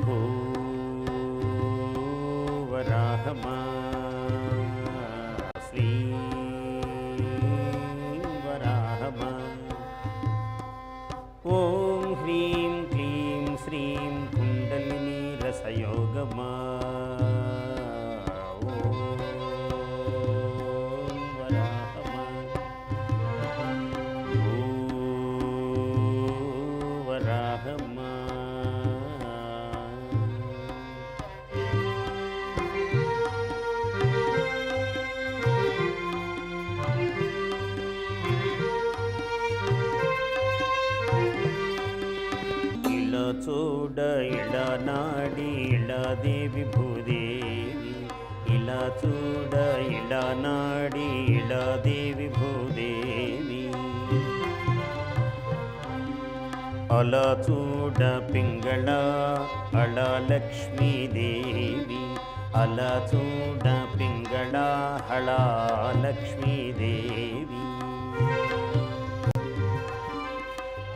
भू वराहम श्री वराहम ॐ ह्रीं क्लीं श्रीं कुण्डलिनी रसयोगमा దేవి భూదేవి ఇలా చూడ ఇలా నాడి ఇలా దేవి భూదేవి. అలా చూడ పింగళ అలా లక్ష్మీదేవి అలా చూడ పింగళ హళ లక్ష్మీదేవి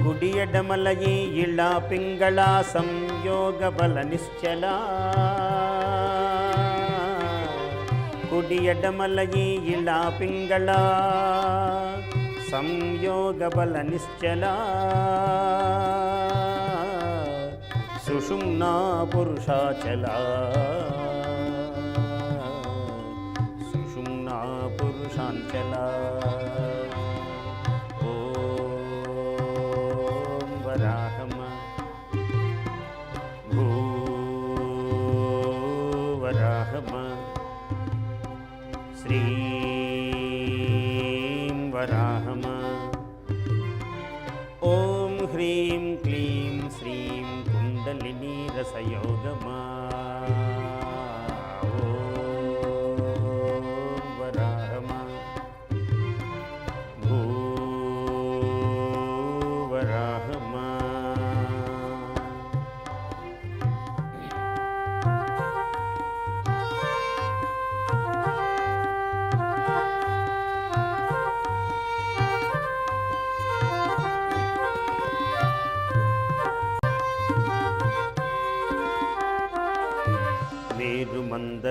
కుడి ఎడమలయి ఇళ పింగళ సంయోగ బల నిశ్చల. కుడి ఎడమలయి ఇళ పింగళ సంయోగ బల నిశ్చల. సుషుమ్నా పురుషాచలా.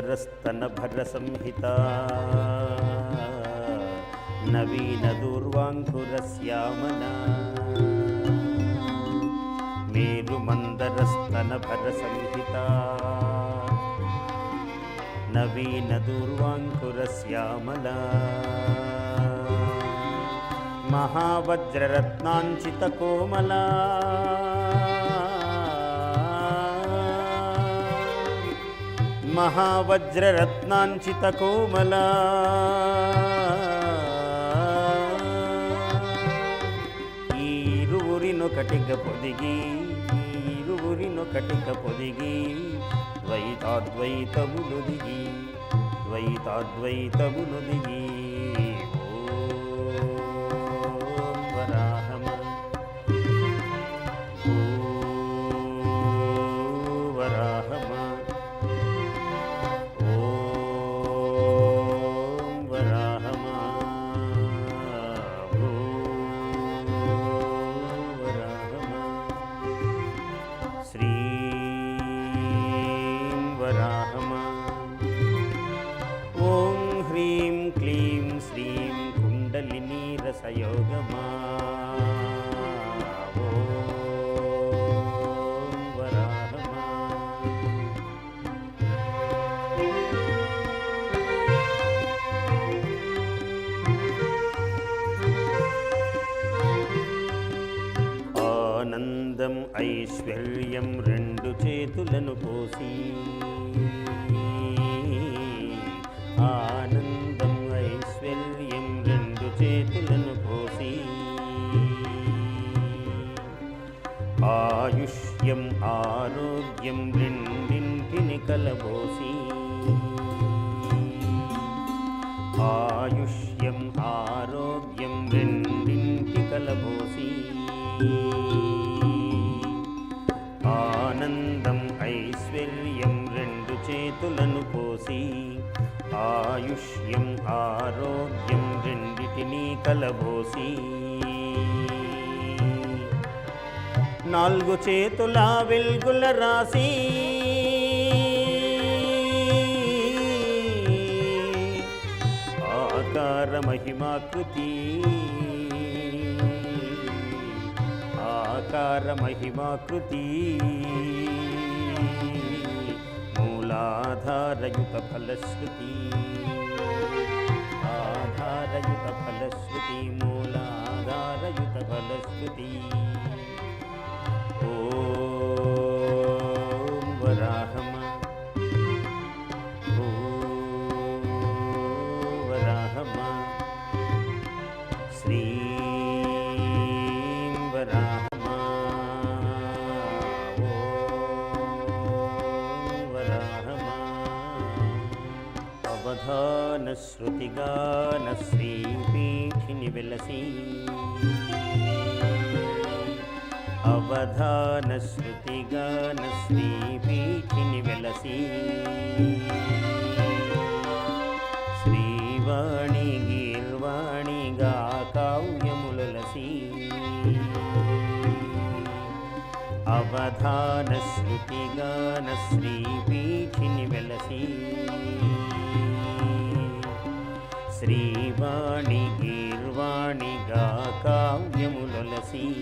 सुन्दरस्तनभरसंहिता। नवीनदूर्वाङ्कुरस्यामना मेरुमन्दरस्तनभरसंहिता। नवीनदूर्वाङ्कुरस्यामला महावज्ररत्नाञ्चितकोमला। కోమలా ఈరువురినొకటిగ పొదిగి ఈరువురినొకటిగ పొదిగి ద్వైతాద్వైతములు దిగి ద్వైతాద్వైతములు దిగి. చేతులను పోసి ఆనందం ఐశ్వర్యం రెండు చేతులను పోసి ఆయుష్యం ఆరోగ్యం రెండింటిని కలబోసి ఆయుష్యం ఆరోగ్యం రెండింటి కలబోసి చేతులను ఆయుష్యం ఆరోగ్యం రెండిటినీ కలబోసి. నాలుగు చేతుల వెల్గుల రాసి. ఆకార మహిమాకృతి. ఆకార మహిమాకృతి. ఫలాధారయుత ఫలశ్రుతి ఆధారయుత ఫలశ్రుతి మూలాధారయుత ఫలశ్రుతి ఓం వరాహం అవధాన శృతిగాన శ్రీపీఠిని వెలసి అవధాన శృతిగాన శ్రీపీఠిని వెలసి శ్రీవాణి గీర్వాణిగా కావ్యములసి అవధాన శృతిగాన శ్రీపీఠిని వెలసి శ్రీవాణి గీర్వాణిగా కావ్యములసి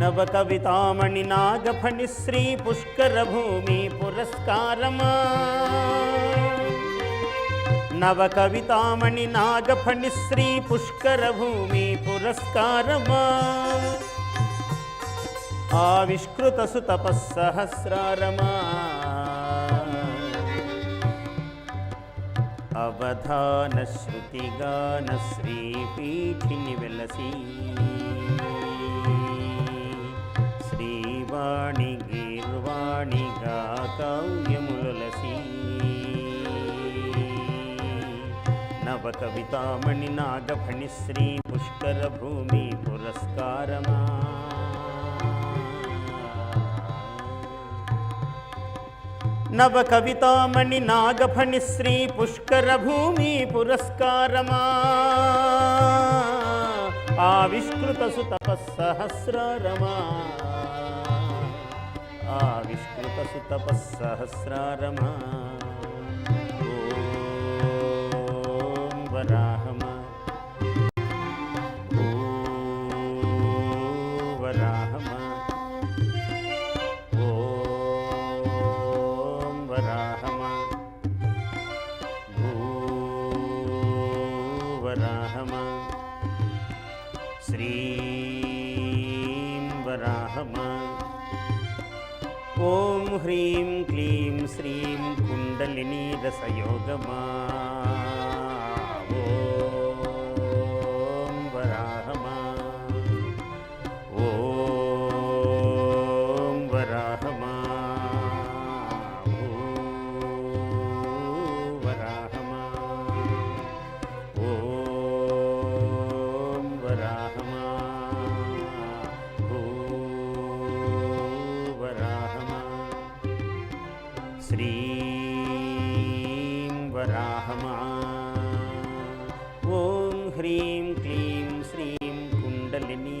నవ కవితామణి నాగఫణి శ్రీ పుష్కర భూమి పురస్కారమా. నవ కవితామణి నాగఫణి శ్రీ పుష్కర భూమి పురస్కారమా. ఆవిష్కృత సుతపస్సహస్రారమా అవధాన శృతిగాన శ్రీపీఠిని వెలసి. శ్రీవాణి గీర్వాణిగా కావ్యములసి నవ కవితామణి నాగఫణి శ్రీ పుష్కర భూమి పురస్కారమా. नवकवितामणि नागफणिश्री पुष्करभूमि पुरस्कारमा। आविष्कृतसु तपःसहस्रारमा आविष्कृतसु तपःसहस्रारमा ॐ वराहमा। ఓం హ్రీం క్లీం శ్రీం కుండలిని రసయోగమా ఓం హ్రీం క్లీం శ్రీం కుండలిని